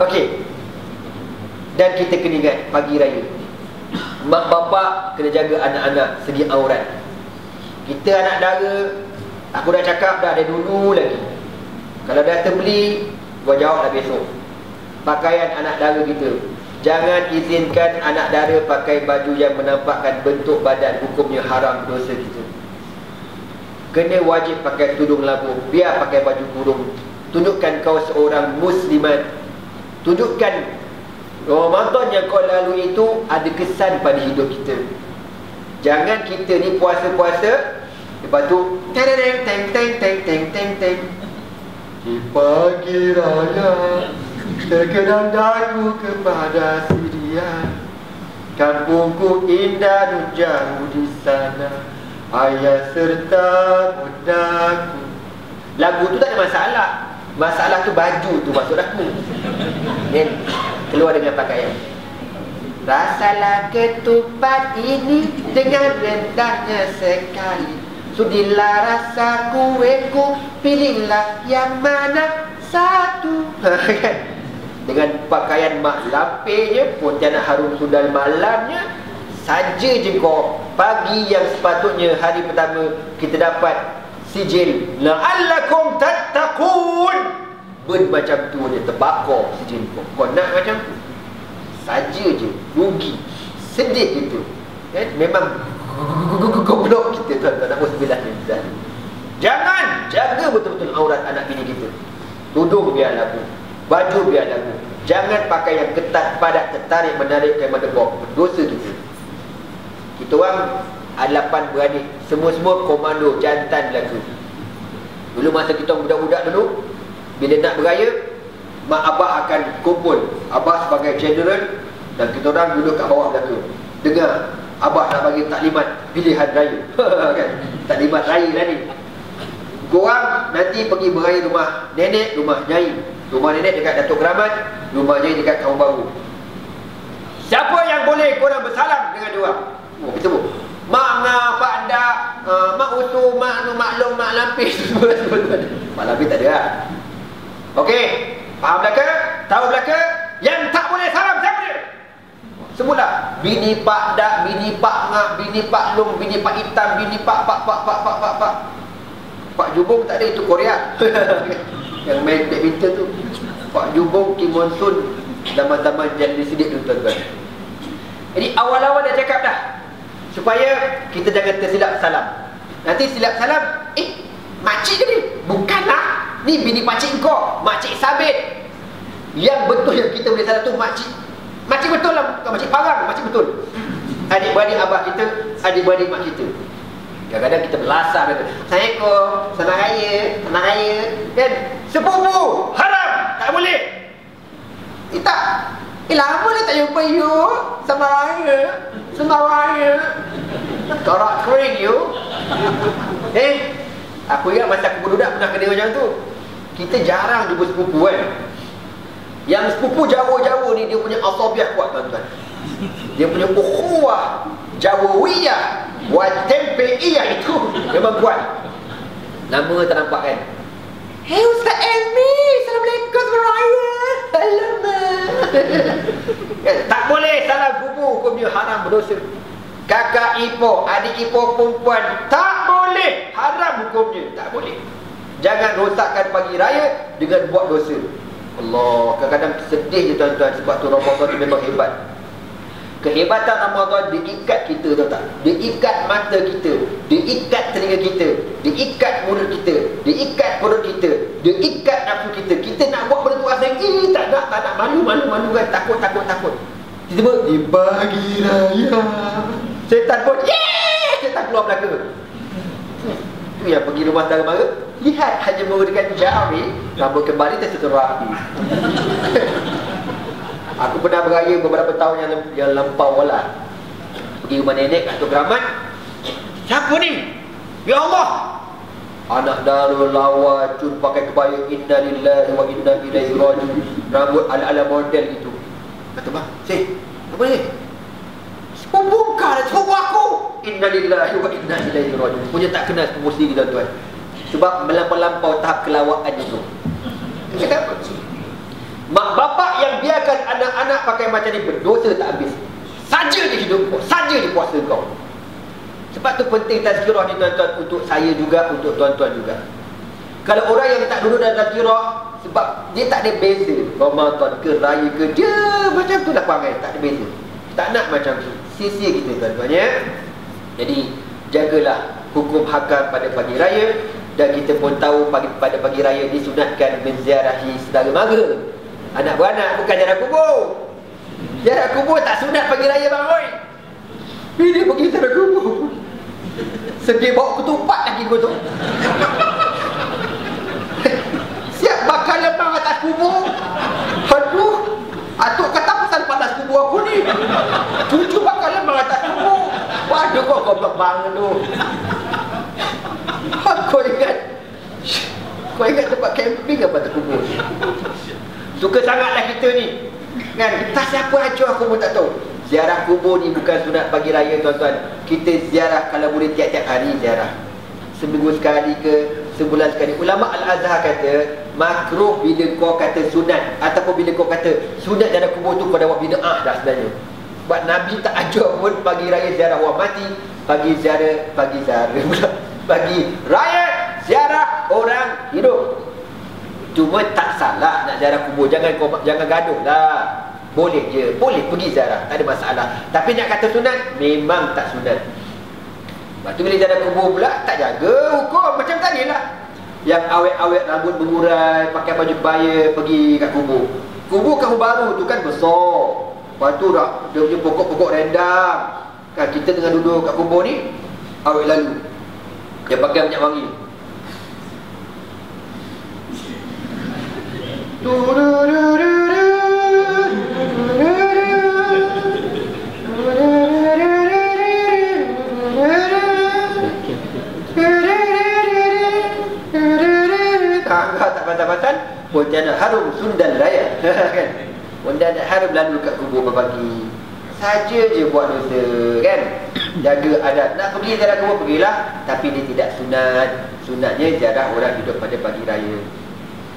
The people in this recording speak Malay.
Okey. Dan kita kena ingat pagi raya. Mak bapak kena jaga anak-anak segi aurat. Kita anak dara, aku dah cakap dah ada dulu lagi. Kalau dah terbeli, gua jawab dah besok. Pakaian anak dara kita. Jangan izinkan anak dara pakai baju yang menampakkan bentuk badan hukumnya haram dosa kita. Kena wajib pakai tudung labu, biar pakai baju kurung. Tunjukkan kau seorang muslimat. Tunjukkan Ramadan yang kau lalu itu ada kesan pada hidup kita. Jangan kita ni puasa-puasa lepas tu teng teng teng teng teng teng teng di pagi raya terkenang daku kepada si dia. Kampungku indah nu jauh di sana ayah serta bundaku. Lagu tu tak ada masalah. Masalah tu baju tu maksud aku Nen, keluar dengan pakaian. Rasalah ketupat ini dengan rendahnya sekali. Sudilah rasa kueku, pilihlah yang mana satu. Kan? Dengan pakaian mak lapenya pun tiada harum sudal malamnya Saja je kau pagi yang sepatutnya hari pertama kita dapat sijil. La'allakum tattaqun Bermacam tu dia terbakar sijil kau. Kau nak macam tu? Saja je Rugi Sedih gitu kan? Memang Goblok kita tuan-tuan. Na'udzubillah Jangan Jaga betul-betul aurat anak bini kita. Tudung biar lagu Baju biar lagu. Jangan pakai yang ketat padat Tertarik menarik ke mata bawah Dosa kita. Kita orang Alapan beradik Semua-semua komando jantan lagu. Dulu masa kita budak-budak dulu Bila nak beraya Mak Abah akan kumpul Abah sebagai general Dan kita orang duduk kat bawah belaka Dengar Abah nak bagi taklimat pilihan raya. Kan? Taklimat raya lah ni. Korang nanti pergi beraya rumah nenek, rumah nyai. Rumah nenek dekat Datuk Keramat Rumah nyai dekat Kampung Baru. Siapa yang boleh korang bersalam dengan dia Oh, kita pun. Mak ngah, pak dak, uh, mak utu, mak nu, mak long, mak lapis. Mak lapis tak ada lah Okey, faham belaka? Tahu belaka? Yang tak boleh salam siapa dia? Semula Bini pak dak, bini pak ngah, bini pak long, bini pak hitam, bini pak pak pak pak pak pak pak. Pak Jubung tak ada, itu Korea. Yang main badminton tu. Pak Jubung, Kim Monsun Zaman-zaman jadi sidik tu tuan-tuan. Jadi awal-awal dia cakap dah Supaya kita jangan tersilap salam. Nanti silap salam Eh, makcik ke ni? Bini pakcik kau Makcik sabit. Yang betul yang kita boleh salam tu makcik Makcik betul lah. Bukan makcik parang Makcik betul. Adik-beradik abah kita Adik-beradik mak kita. Kadang-kadang kita belasah kata, Assalamualaikum, selamat raya, selamat raya. Kan? Sepupu, haram, tak boleh. Eh tak. Eh lama dah tak jumpa you. Selamat raya, selamat raya. Torak kering you. Eh, aku ingat masa aku budak pernah kena macam tu Kita jarang jumpa sepupu kan? Yang sepupu jauh-jauh ni dia punya asabiah kuat tuan-tuan. Dia punya ukhuwah Jawawiyah Wal tempeiyah itu Memang kuat. Nama tak nampak kan? Hey Ustaz Elmi! Assalamualaikum Raya! Alamak ya, Tak boleh salam kubu Hukumnya haram berdosa. Kakak ipo Adik ipo perempuan Tak boleh Haram hukumnya Tak boleh Jangan rosakkan pagi raya Dengan buat dosa. Allah Kadang-kadang sedih je tuan-tuan Sebab tu Ramadan tu memang hebat. Kehebatan Ramadan diikat kita tahu tak? Diikat mata kita Diikat telinga kita Diikat mulut kita Diikat perut kita Diikat nafsu kita. Kita nak buat benda tu rasa Eh tak nak, tak nak. Malu, malu, malu kan Takut, takut, takut. Tiba-tiba Di pagi raya. Setan pun Yeay Setan keluar belaka Itu yang pergi rumah saudara mara Lihat hanya menggunakan jari Rambut kembali tersusun rapi Aku pernah beraya beberapa tahun yang, yang lampau lah Pergi rumah nenek kat Tok Keramat Siapa ni? Ya Allah! Anak darul lawa cun pakai kebaya Inna lillahi wa inna ilaihi rajiun. Rambut ala-ala model gitu Kata bang, si, apa ni? Sepupu kau aku Inna lillahi wa inna ilaihi rajiun Punya tak kenal sepupu sendiri tuan-tuan Sebab melampau-lampau tahap kelawaan itu Kata apa? Mak bapak yang biarkan anak-anak pakai macam ni berdosa tak habis. Saja di hidup kau, saja di puasa kau. Sebab tu penting tazkirah ni tuan-tuan untuk saya juga, untuk tuan-tuan juga. Kalau orang yang tak duduk dalam tazkirah sebab dia tak ada beza Ramadan ke raya ke dia macam tu lah perangai, tak ada beza. Tak nak macam tu. Sia-sia kita tuan-tuan ya. Jadi jagalah hukum hakam pada pagi raya dan kita pun tahu pagi, pada pagi raya disunatkan menziarahi saudara mara. Anak beranak bukan jarak kubur. Jarak kubur tak sunat pagi raya bang oi. Ini pergi jarak kubur. Sedih bawa ketupat lagi kau tu. Siap bakal lemang atas kubur. Aduh. Atuk kata pasal panas kubur aku ni. Cucu bakal lemang atas kubur. Waduh kau kau bang tu. Kau ingat Kau ingat tempat camping apa tak kubur Suka sangatlah kita ni. Kan Entah siapa acuh aku pun tak tahu. Ziarah kubur ni bukan sunat pagi raya tuan-tuan. Kita ziarah kalau boleh tiap-tiap hari ziarah. Seminggu sekali ke Sebulan sekali. Ulama Al-Azhar kata Makruh bila kau kata sunat Ataupun bila kau kata Sunat ziarah kubur tu pada buat bida'ah dah sebenarnya Sebab Nabi tak ajar pun pagi raya ziarah orang mati Pagi ziarah Pagi ziarah Pagi raya ziarah orang hidup. Cuma tak salah nak ziarah kubur. Jangan jangan gaduh lah. Boleh je, boleh pergi ziarah. Tak ada masalah. Tapi nak kata sunat, memang tak sunat. Lepas tu bila ziarah kubur pula Tak jaga hukum. Macam tadi lah. Yang awet-awet rambut mengurai Pakai baju kebaya pergi kat kubur. Kubur kamu baru tu kan besar Lepas tu dah, dia punya pokok-pokok rendang. Kan kita tengah duduk kat kubur ni Awet lalu. Dia pakai minyak wangi. Tangga tak patah-patah Pontianak harum sundan raya. Kan? Pontianak harum lalu kat kubur berbagi. Saja je buat dosa kan? Jaga adat. Nak pergi jalan kubur pergilah. Tapi dia tidak sunat. Sunatnya jarak orang hidup pada pagi raya